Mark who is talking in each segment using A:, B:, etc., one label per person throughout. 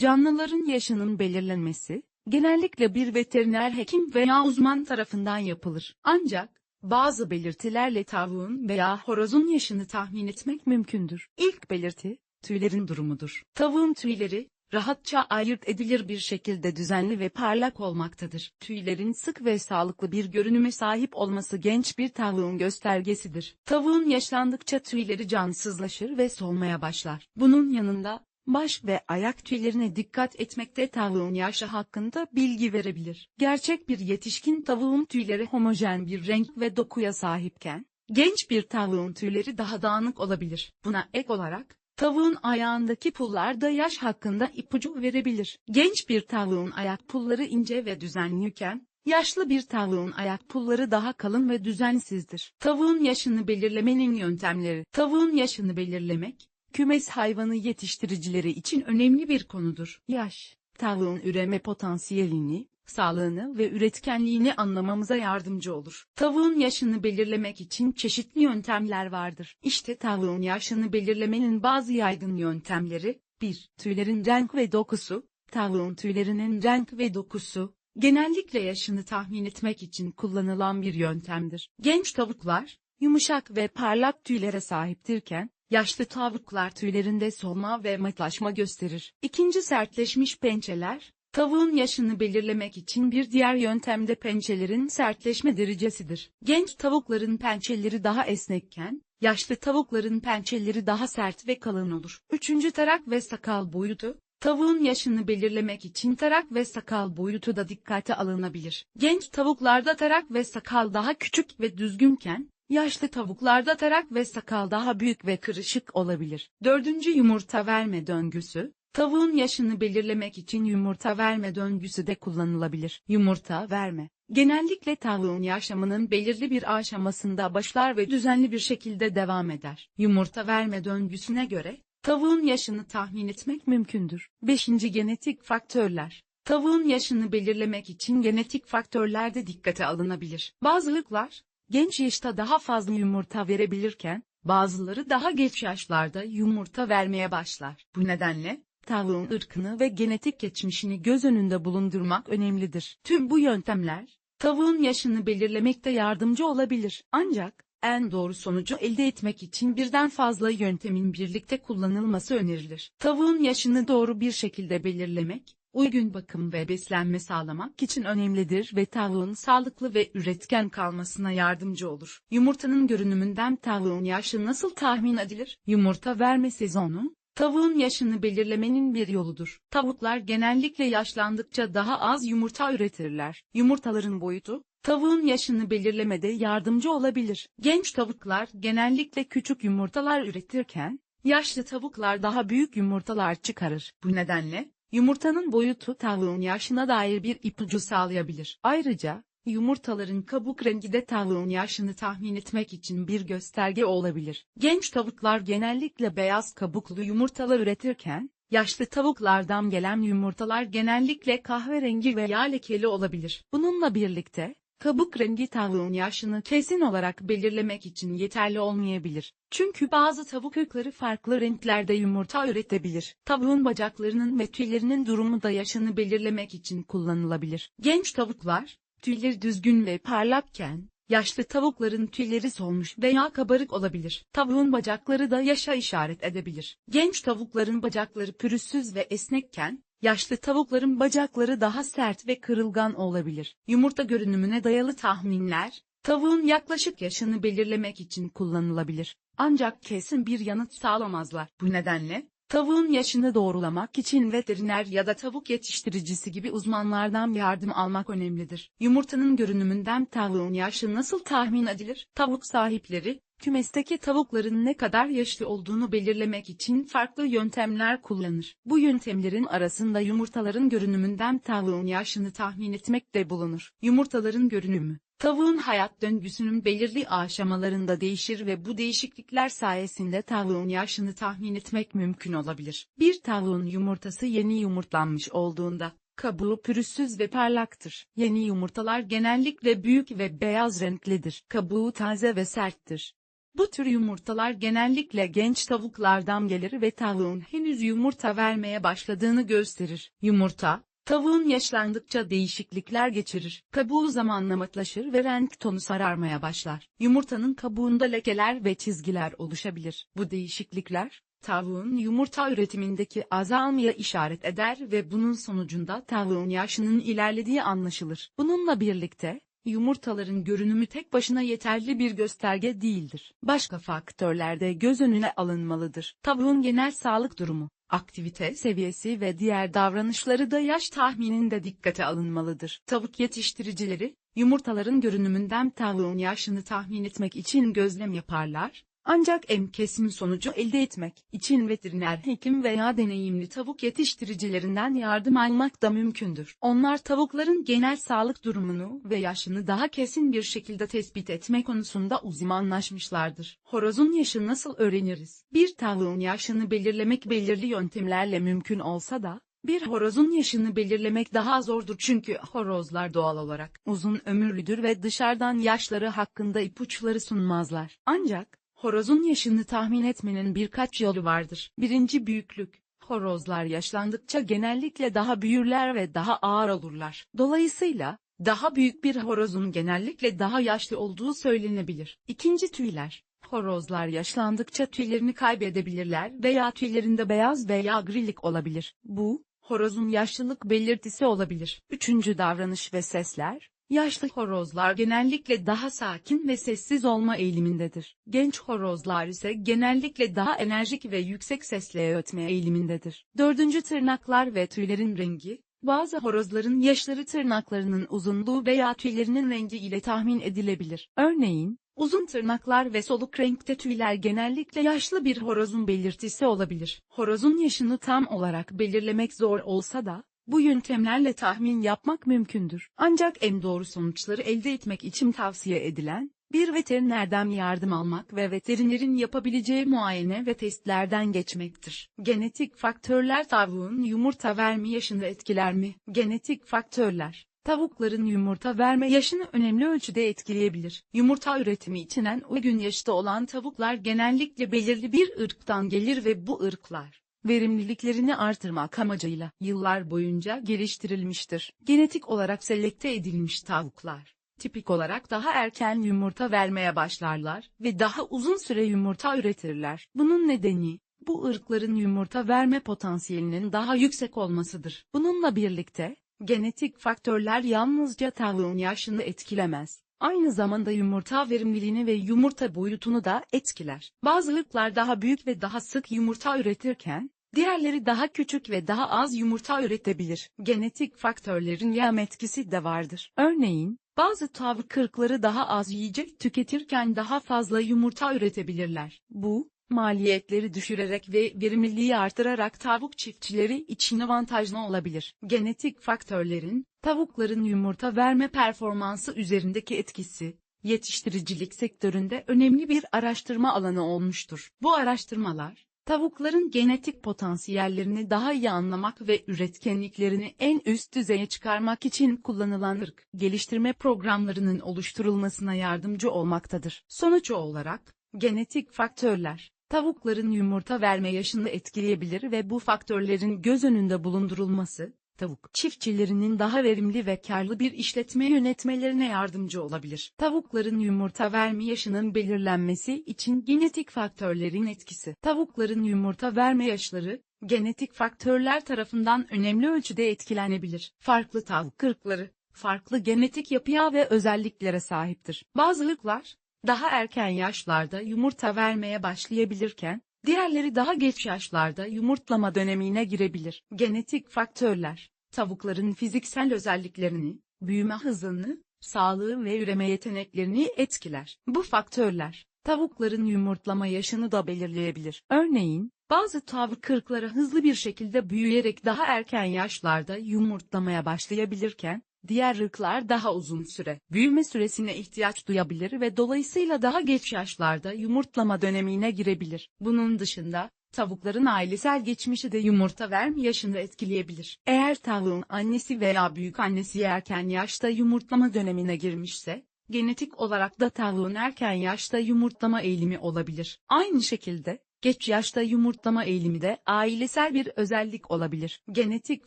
A: Canlıların yaşının belirlenmesi, genellikle bir veteriner hekim veya uzman tarafından yapılır. Ancak, bazı belirtilerle tavuğun veya horozun yaşını tahmin etmek mümkündür. İlk belirti, tüylerin durumudur. Tavuğun tüyleri, rahatça ayırt edilir bir şekilde düzenli ve parlak olmaktadır. Tüylerin sık ve sağlıklı bir görünüme sahip olması genç bir tavuğun göstergesidir. Tavuğun yaşlandıkça tüyleri cansızlaşır ve solmaya başlar. Bunun yanında, baş ve ayak tüylerine dikkat etmekte tavuğun yaşı hakkında bilgi verebilir. Gerçek bir yetişkin tavuğun tüyleri homojen bir renk ve dokuya sahipken, genç bir tavuğun tüyleri daha dağınık olabilir. Buna ek olarak, Tavuğun ayağındaki pullar da yaş hakkında ipucu verebilir. Genç bir tavuğun ayak pulları ince ve düzenliyken, yaşlı bir tavuğun ayak pulları daha kalın ve düzensizdir. Tavuğun yaşını belirlemenin yöntemleri. Tavuğun yaşını belirlemek, kümes hayvanı yetiştiricileri için önemli bir konudur. Yaş, tavuğun üreme potansiyelini, sağlığını ve üretkenliğini anlamamıza yardımcı olur. Tavuğun yaşını belirlemek için çeşitli yöntemler vardır. İşte tavuğun yaşını belirlemenin bazı yaygın yöntemleri. 1. Tüylerin renk ve dokusu. Tavuğun tüylerinin renk ve dokusu, genellikle yaşını tahmin etmek için kullanılan bir yöntemdir. Genç tavuklar, yumuşak ve parlak tüylere sahiptirken, yaşlı tavuklar tüylerinde solma ve matlaşma gösterir. İkinci sertleşmiş pençeler, Tavuğun yaşını belirlemek için bir diğer yöntem de pençelerin sertleşme derecesidir. Genç tavukların pençeleri daha esnekken, yaşlı tavukların pençeleri daha sert ve kalın olur. Üçüncü tarak ve sakal boyutu, Tavuğun yaşını belirlemek için tarak ve sakal boyutu da dikkate alınabilir. Genç tavuklarda tarak ve sakal daha küçük ve düzgünken, yaşlı tavuklarda tarak ve sakal daha büyük ve kırışık olabilir. Dördüncü yumurta verme döngüsü, Tavuğun yaşını belirlemek için yumurta verme döngüsü de kullanılabilir. Yumurta verme. Genellikle tavuğun yaşamının belirli bir aşamasında başlar ve düzenli bir şekilde devam eder. Yumurta verme döngüsüne göre, tavuğun yaşını tahmin etmek mümkündür. 5. Genetik faktörler. Tavuğun yaşını belirlemek için genetik faktörler de dikkate alınabilir. Bazılıklar, genç yaşta daha fazla yumurta verebilirken, bazıları daha geç yaşlarda yumurta vermeye başlar. Bu nedenle, tavuğun ırkını ve genetik geçmişini göz önünde bulundurmak önemlidir. Tüm bu yöntemler, tavuğun yaşını belirlemekte yardımcı olabilir. Ancak, en doğru sonucu elde etmek için birden fazla yöntemin birlikte kullanılması önerilir. Tavuğun yaşını doğru bir şekilde belirlemek, uygun bakım ve beslenme sağlamak için önemlidir ve tavuğun sağlıklı ve üretken kalmasına yardımcı olur. Yumurtanın görünümünden tavuğun yaşı nasıl tahmin edilir? Yumurta verme sezonu, Tavuğun yaşını belirlemenin bir yoludur. Tavuklar genellikle yaşlandıkça daha az yumurta üretirler. Yumurtaların boyutu, tavuğun yaşını belirlemede yardımcı olabilir. Genç tavuklar genellikle küçük yumurtalar üretirken, yaşlı tavuklar daha büyük yumurtalar çıkarır. Bu nedenle, yumurtanın boyutu tavuğun yaşına dair bir ipucu sağlayabilir. Ayrıca, Yumurtaların kabuk rengi de tavuğun yaşını tahmin etmek için bir gösterge olabilir. Genç tavuklar genellikle beyaz kabuklu yumurtalar üretirken, yaşlı tavuklardan gelen yumurtalar genellikle kahverengi veya lekeli olabilir. Bununla birlikte, kabuk rengi tavuğun yaşını kesin olarak belirlemek için yeterli olmayabilir. Çünkü bazı tavuk ırkları farklı renklerde yumurta üretebilir. Tavuğun bacaklarının ve tüylerinin durumu da yaşını belirlemek için kullanılabilir. Genç tavuklar, Tüyleri düzgün ve parlakken, yaşlı tavukların tüyleri solmuş veya kabarık olabilir. Tavuğun bacakları da yaşa işaret edebilir. Genç tavukların bacakları pürüzsüz ve esnekken, yaşlı tavukların bacakları daha sert ve kırılgan olabilir. Yumurta görünümüne dayalı tahminler, tavuğun yaklaşık yaşını belirlemek için kullanılabilir. Ancak kesin bir yanıt sağlamazlar. Bu nedenle, Tavuğun yaşını doğrulamak için veteriner ya da tavuk yetiştiricisi gibi uzmanlardan yardım almak önemlidir. Yumurtanın görünümünden tavuğun yaşı nasıl tahmin edilir? Tavuk sahipleri, kümesteki tavukların ne kadar yaşlı olduğunu belirlemek için farklı yöntemler kullanır. Bu yöntemlerin arasında yumurtaların görünümünden tavuğun yaşını tahmin etmek de bulunur. Yumurtaların görünümü Tavuğun hayat döngüsünün belirli aşamalarında değişir ve bu değişiklikler sayesinde tavuğun yaşını tahmin etmek mümkün olabilir. Bir tavuğun yumurtası yeni yumurtlanmış olduğunda, kabuğu pürüzsüz ve parlaktır. Yeni yumurtalar genellikle büyük ve beyaz renklidir. Kabuğu taze ve serttir. Bu tür yumurtalar genellikle genç tavuklardan gelir ve tavuğun henüz yumurta vermeye başladığını gösterir. Yumurta, tavuğun yaşlandıkça değişiklikler geçirir. Kabuğu zamanla matlaşır ve renk tonu sararmaya başlar. Yumurtanın kabuğunda lekeler ve çizgiler oluşabilir. Bu değişiklikler, tavuğun yumurta üretimindeki azalmaya işaret eder ve bunun sonucunda tavuğun yaşının ilerlediği anlaşılır. Bununla birlikte, yumurtaların görünümü tek başına yeterli bir gösterge değildir. Başka faktörler de göz önüne alınmalıdır. Tavuğun genel sağlık durumu, aktivite seviyesi ve diğer davranışları da yaş tahmininde dikkate alınmalıdır. Tavuk yetiştiricileri, yumurtaların görünümünden tavuğun yaşını tahmin etmek için gözlem yaparlar, ancak en kesin sonucu elde etmek için veteriner hekim veya deneyimli tavuk yetiştiricilerinden yardım almak da mümkündür. Onlar tavukların genel sağlık durumunu ve yaşını daha kesin bir şekilde tespit etme konusunda uzmanlaşmışlardır. Horozun yaşı nasıl öğreniriz? Bir tavuğun yaşını belirlemek belirli yöntemlerle mümkün olsa da, bir horozun yaşını belirlemek daha zordur çünkü horozlar doğal olarak uzun ömürlüdür ve dışarıdan yaşları hakkında ipuçları sunmazlar. Ancak, horozun yaşını tahmin etmenin birkaç yolu vardır. Birinci büyüklük. Horozlar yaşlandıkça genellikle daha büyürler ve daha ağır olurlar. Dolayısıyla, daha büyük bir horozun genellikle daha yaşlı olduğu söylenebilir. İkinci tüyler. Horozlar yaşlandıkça tüylerini kaybedebilirler veya tüylerinde beyaz veya grilik olabilir. Bu, horozun yaşlılık belirtisi olabilir. Üçüncü davranış ve sesler, yaşlı horozlar genellikle daha sakin ve sessiz olma eğilimindedir. Genç horozlar ise genellikle daha enerjik ve yüksek sesle ötme eğilimindedir. Dördüncü tırnaklar ve tüylerin rengi, bazı horozların yaşları tırnaklarının uzunluğu veya tüylerinin rengi ile tahmin edilebilir. Örneğin, Uzun tırnaklar ve soluk renkte tüyler genellikle yaşlı bir horozun belirtisi olabilir. Horozun yaşını tam olarak belirlemek zor olsa da, bu yöntemlerle tahmin yapmak mümkündür. Ancak en doğru sonuçları elde etmek için tavsiye edilen, bir veterinerden yardım almak ve veterinerin yapabileceği muayene ve testlerden geçmektir. Genetik faktörler tavuğun yumurta verme yaşını etkiler mi? Genetik faktörler Tavukların yumurta verme yaşını önemli ölçüde etkileyebilir. Yumurta üretimi için en uygun yaşta olan tavuklar genellikle belirli bir ırktan gelir ve bu ırklar, verimliliklerini artırmak amacıyla yıllar boyunca geliştirilmiştir. Genetik olarak selekte edilmiş tavuklar, tipik olarak daha erken yumurta vermeye başlarlar ve daha uzun süre yumurta üretirler. Bunun nedeni, bu ırkların yumurta verme potansiyelinin daha yüksek olmasıdır. Bununla birlikte, Genetik faktörler yalnızca tavuğun yaşını etkilemez. Aynı zamanda yumurta verimliliğini ve yumurta boyutunu da etkiler. Bazı ırklar daha büyük ve daha sık yumurta üretirken, diğerleri daha küçük ve daha az yumurta üretebilir. Genetik faktörlerin yem etkisi de vardır. Örneğin, bazı tavuk ırkları daha az yiyecek tüketirken daha fazla yumurta üretebilirler. Bu, maliyetleri düşürerek ve verimliliği artırarak tavuk çiftçileri için avantajlı olabilir. Genetik faktörlerin, tavukların yumurta verme performansı üzerindeki etkisi, yetiştiricilik sektöründe önemli bir araştırma alanı olmuştur. Bu araştırmalar, tavukların genetik potansiyellerini daha iyi anlamak ve üretkenliklerini en üst düzeye çıkarmak için kullanılan ırk geliştirme programlarının oluşturulmasına yardımcı olmaktadır. Sonuç olarak, genetik faktörler, tavukların yumurta verme yaşını etkileyebilir ve bu faktörlerin göz önünde bulundurulması, tavuk çiftçilerinin daha verimli ve karlı bir işletme yönetmelerine yardımcı olabilir. Tavukların yumurta verme yaşının belirlenmesi için genetik faktörlerin etkisi. Tavukların yumurta verme yaşları, genetik faktörler tarafından önemli ölçüde etkilenebilir. Farklı tavuk ırkları, farklı genetik yapıya ve özelliklere sahiptir. Bazı ırklar, daha erken yaşlarda yumurta vermeye başlayabilirken, diğerleri daha geç yaşlarda yumurtlama dönemine girebilir. Genetik faktörler, tavukların fiziksel özelliklerini, büyüme hızını, sağlığı ve üreme yeteneklerini etkiler. Bu faktörler, tavukların yumurtlama yaşını da belirleyebilir. Örneğin, bazı tavuk ırkları hızlı bir şekilde büyüyerek daha erken yaşlarda yumurtlamaya başlayabilirken, Diğer ırklar daha uzun süre büyüme süresine ihtiyaç duyabilir ve dolayısıyla daha geç yaşlarda yumurtlama dönemine girebilir. Bunun dışında, tavukların ailesel geçmişi de yumurta verme yaşını etkileyebilir. Eğer tavuğun annesi veya büyük annesi erken yaşta yumurtlama dönemine girmişse, Genetik olarak da tavuğun erken yaşta yumurtlama eğilimi olabilir. Aynı şekilde, geç yaşta yumurtlama eğilimi de ailesel bir özellik olabilir. Genetik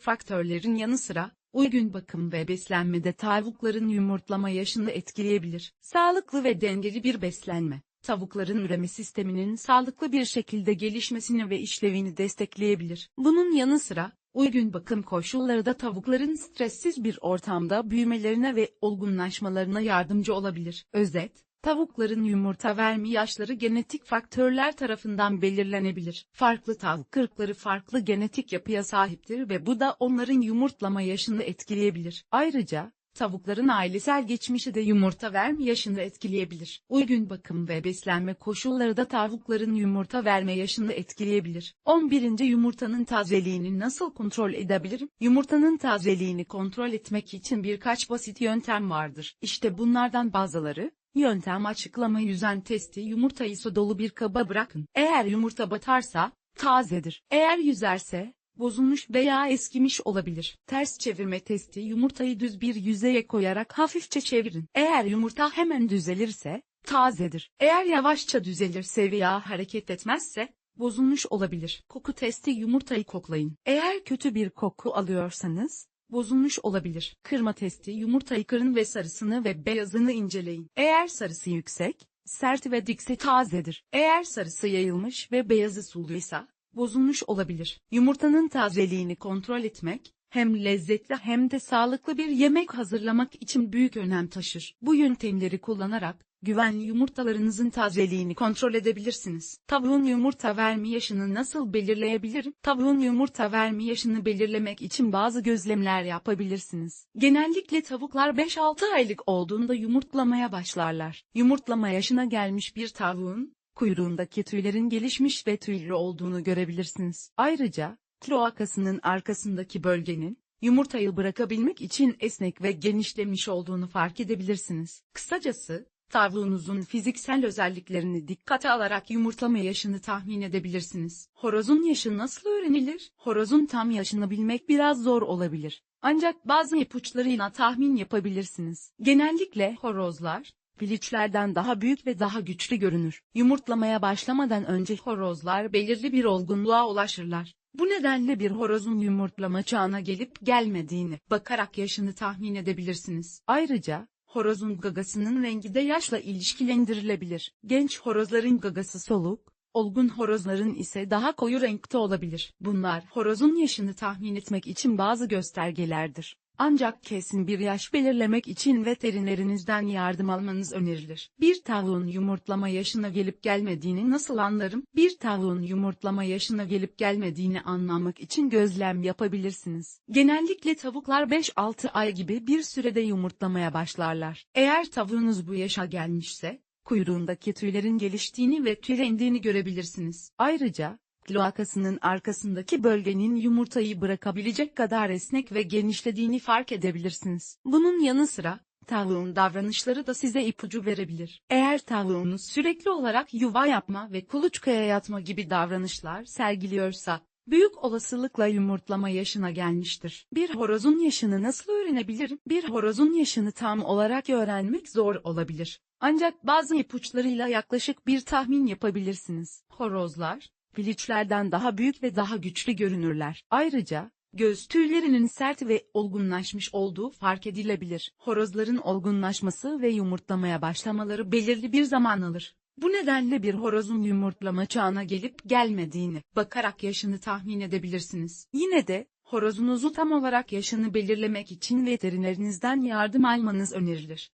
A: faktörlerin yanı sıra, uygun bakım ve beslenme de tavukların yumurtlama yaşını etkileyebilir. Sağlıklı ve dengeli bir beslenme, tavukların üreme sisteminin sağlıklı bir şekilde gelişmesini ve işlevini destekleyebilir. Bunun yanı sıra, uygun bakım koşulları da tavukların stressiz bir ortamda büyümelerine ve olgunlaşmalarına yardımcı olabilir. Özet, Tavukların yumurta verme yaşları genetik faktörler tarafından belirlenebilir. Farklı tavuk kırkları farklı genetik yapıya sahiptir ve bu da onların yumurtlama yaşını etkileyebilir. Ayrıca, Tavukların ailesel geçmişi de yumurta verme yaşını etkileyebilir. Uygun bakım ve beslenme koşulları da tavukların yumurta verme yaşını etkileyebilir. 11. Yumurtanın tazeliğini nasıl kontrol edebilirim? Yumurtanın tazeliğini kontrol etmek için birkaç basit yöntem vardır. İşte bunlardan bazıları, Yöntem açıklama yüzen testi yumurtayı su dolu bir kaba bırakın. Eğer yumurta batarsa, tazedir. Eğer yüzerse, bozulmuş veya eskimiş olabilir. Ters çevirme testi yumurtayı düz bir yüzeye koyarak hafifçe çevirin. Eğer yumurta hemen düzelirse, tazedir. Eğer yavaşça düzelirse veya hareket etmezse, bozulmuş olabilir. Koku testi yumurtayı koklayın. Eğer kötü bir koku alıyorsanız, bozulmuş olabilir. Kırma testi yumurtayı kırın ve sarısını ve beyazını inceleyin. Eğer sarısı yüksek, sert ve dikse tazedir. Eğer sarısı yayılmış ve beyazı suluysa, bozulmuş olabilir. Yumurtanın tazeliğini kontrol etmek, hem lezzetli hem de sağlıklı bir yemek hazırlamak için büyük önem taşır. Bu yöntemleri kullanarak, güvenli yumurtalarınızın tazeliğini kontrol edebilirsiniz. Tavuğun yumurta verme yaşını nasıl belirleyebilirim? Tavuğun yumurta verme yaşını belirlemek için bazı gözlemler yapabilirsiniz. Genellikle tavuklar 5-6 aylık olduğunda yumurtlamaya başlarlar. Yumurtlama yaşına gelmiş bir tavuğun, kuyruğundaki tüylerin gelişmiş ve tüylü olduğunu görebilirsiniz. Ayrıca, kloakasının arkasındaki bölgenin, yumurtayı bırakabilmek için esnek ve genişlemiş olduğunu fark edebilirsiniz. Kısacası, tavuğunuzun fiziksel özelliklerini dikkate alarak yumurtlama yaşını tahmin edebilirsiniz. Horozun yaşı nasıl öğrenilir? Horozun tam yaşını bilmek biraz zor olabilir. Ancak bazı ipuçlarıyla tahmin yapabilirsiniz. Genellikle horozlar, Piliçlerden daha büyük ve daha güçlü görünür. Yumurtlamaya başlamadan önce horozlar belirli bir olgunluğa ulaşırlar. Bu nedenle bir horozun yumurtlama çağına gelip gelmediğini bakarak yaşını tahmin edebilirsiniz. Ayrıca, horozun gagasının rengi de yaşla ilişkilendirilebilir. Genç horozların gagası soluk, olgun horozların ise daha koyu renkte olabilir. Bunlar horozun yaşını tahmin etmek için bazı göstergelerdir. Ancak kesin bir yaş belirlemek için veterinerinizden yardım almanız önerilir. Bir tavuğun yumurtlama yaşına gelip gelmediğini nasıl anlarım? Bir tavuğun yumurtlama yaşına gelip gelmediğini anlamak için gözlem yapabilirsiniz. Genellikle tavuklar 5-6 ay gibi bir sürede yumurtlamaya başlarlar. Eğer tavuğunuz bu yaşa gelmişse, kuyruğundaki tüylerin geliştiğini ve tüylendiğini görebilirsiniz. Ayrıca, kloakasının arkasındaki bölgenin yumurtayı bırakabilecek kadar esnek ve genişlediğini fark edebilirsiniz. Bunun yanı sıra, tavuğun davranışları da size ipucu verebilir. Eğer tavuğunuz sürekli olarak yuva yapma ve kuluçkaya yatma gibi davranışlar sergiliyorsa, büyük olasılıkla yumurtlama yaşına gelmiştir. Bir horozun yaşını nasıl öğrenebilirim? Bir horozun yaşını tam olarak öğrenmek zor olabilir. Ancak bazı ipuçlarıyla yaklaşık bir tahmin yapabilirsiniz. Horozlar, piliçlerden daha büyük ve daha güçlü görünürler. Ayrıca, göz tüylerinin sert ve olgunlaşmış olduğu fark edilebilir. Horozların olgunlaşması ve yumurtlamaya başlamaları belirli bir zaman alır. Bu nedenle bir horozun yumurtlama çağına gelip gelmediğini bakarak yaşını tahmin edebilirsiniz. Yine de, horozunuzu tam olarak yaşını belirlemek için veterinerinizden yardım almanız önerilir.